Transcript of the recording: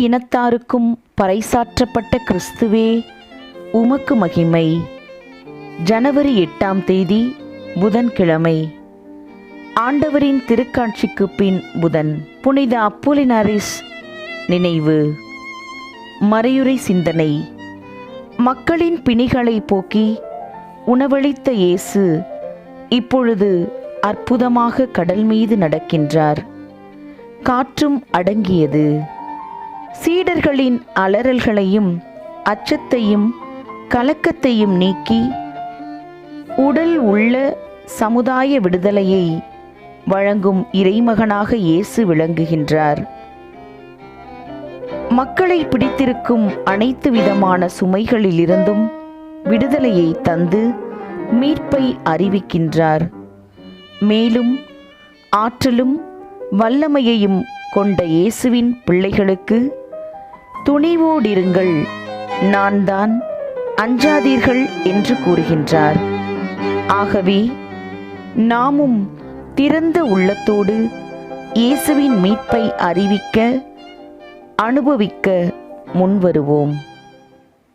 இனத்தாருக்கும் பறைசாற்றப்பட்ட கிறிஸ்துவே உமக்கு மகிமை. ஜனவரி எட்டாம் தேதி புதன்கிழமை. ஆண்டவரின் திருக்காட்சிக்கு பின் புதன் புனித அப்போலினாரிஸ் நினைவு. மறையுறை சிந்தனை. மக்களின் பிணிகளை போக்கி உணவளித்த இயேசு இப்பொழுது அற்புதமாக கடல் மீது நடக்கின்றார். காற்றும் அடங்கியது. சீடர்களின் அலறல்களையும் அச்சத்தையும் கலக்கத்தையும் நீக்கி உடல் உள்ள சமுதாய விடுதலையை வழங்கும் இறைமகனாக இயேசு விளங்குகின்றார். மக்களை பிடித்திருக்கும் அனைத்து விதமான சுமைகளிலிருந்தும் விடுதலையை தந்து மீட்பை அறிவிக்கின்றார். மேலும் ஆற்றலும் வல்லமையையும் கொண்ட இயேசுவின் பிள்ளைகளுக்கு துணிவோடிருங்கள். நான் தான் அஞ்சாதீர்கள் என்று கூறுகின்றார். ஆகவே நாமும் திறந்த உள்ளத்தோடு இயேசுவின் மீட்பை அறிவிக்க அனுபவிக்க முன்வருவோம்.